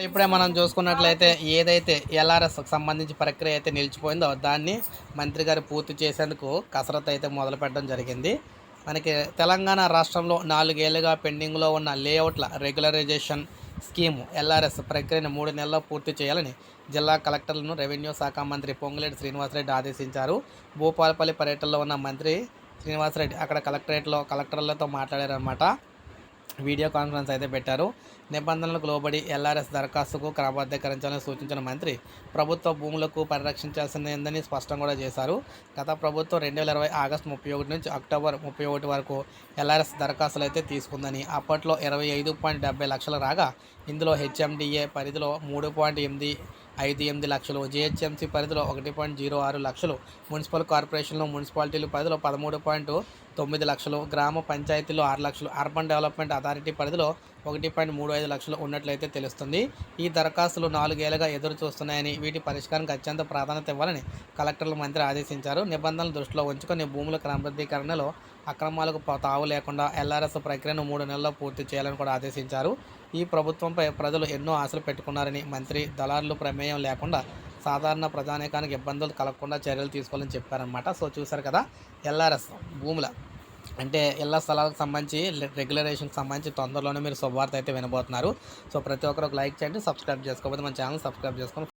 ఇప్పుడే మనం చూసుకున్నట్లయితే ఏదైతే ఎల్ఆర్ఎస్కి సంబంధించి ప్రక్రియ అయితే నిలిచిపోయిందో దాన్ని మంత్రి గారు పూర్తి చేసేందుకు కసరత్తు అయితే మొదలు పెట్టడం జరిగింది. మనకి తెలంగాణ రాష్ట్రంలో నాలుగేళ్ళుగా పెండింగ్లో ఉన్న లేఅవుట్ల రెగ్యులరైజేషన్ స్కీము ఎల్ఆర్ఎస్ ప్రక్రియను మూడు నెలల్లో పూర్తి చేయాలని జిల్లా కలెక్టర్లను రెవెన్యూ శాఖ మంత్రి పొంగులేటి శ్రీనివాసరెడ్డి ఆదేశించారు. భూపాలపల్లి పర్యటనలో ఉన్న మంత్రి శ్రీనివాసరెడ్డి అక్కడ కలెక్టరేట్లో కలెక్టర్లతో మాట్లాడారన్నమాట. వీడియో కాన్ఫరెన్స్ అయితే పెట్టారు. నిబంధనలకు లోబడి ఎల్ఆర్ఎస్ దరఖాస్తుకు క్రమబద్ధీకరించాలని సూచించిన మంత్రి ప్రభుత్వ భూములకు పరిరక్షించాల్సిందని స్పష్టం కూడా చేశారు. గత ప్రభుత్వం రెండు వేల ఇరవై ఆగస్టు ముప్పై ఒకటి నుంచి అక్టోబర్ ముప్పై ఒకటి వరకు ఎల్ఆర్ఎస్ దరఖాస్తులు అయితే తీసుకుందని అప్పట్లో ఇరవై ఐదు పాయింట్ డెబ్బై లక్షలు రాగా ఇందులో హెచ్ఎండిఏ పరిధిలో మూడు పాయింట్ ఎనిమిది ఐదు ఎనిమిది లక్షలు. జిహెచ్ఎంసీ పరిధిలో ఒకటి పాయింట్ జీరో ఆరు లక్షలు. మున్సిపల్ కార్పొరేషన్లో మున్సిపాలిటీలు పరిధిలో పదమూడు పాయింట్ తొమ్మిది లక్షలు. గ్రామ పంచాయతీలో ఆరు లక్షలు. అర్బన్ డెవలప్మెంట్ అథారిటీ పరిధిలో ఒకటి పాయింట్ మూడు ఐదు లక్షలు ఉన్నట్లయితే తెలుస్తుంది. ఈ దరఖాస్తులు నాలుగేళ్ళుగా ఎదురు చూస్తున్నాయని వీటి పరిష్కారానికి అత్యంత ప్రాధాన్యత ఇవ్వాలని కలెక్టర్ల మంత్రి ఆదేశించారు. నిబంధనలు దృష్టిలో ఉంచుకొని భూముల క్రమబద్ధీకరణలో అక్రమాలకు తావు లేకుండా ఎల్ఆర్ఎస్ ప్రక్రియను మూడు నెలల్లో పూర్తి చేయాలని కూడా ఆదేశించారు. ఈ ప్రభుత్వంపై ప్రజలు ఎన్నో ఆశలు పెట్టుకున్నారని మంత్రి దళారులు ప్రమేయం లేకుండా సాధారణ ప్రజానీకానికి ఇబ్బందులు కలగకుండా చర్యలు తీసుకోవాలని చెప్పారనమాట సో చూసారు కదా ఎల్ఆర్ఎస్ భూముల అంటే ఇళ్ళ స్థలాలకు సంబంధించి రెగ్యులరేషన్కి సంబంధించి తొందరలోనే మీరు శుభవార్త అయితే వినబోతున్నారు. సో ప్రతి ఒక్కరు ఒక లైక్ చేయండి సబ్స్క్రైబ్ చేసుకోకపోతే మన ఛానల్ సబ్స్క్రైబ్ చేసుకొని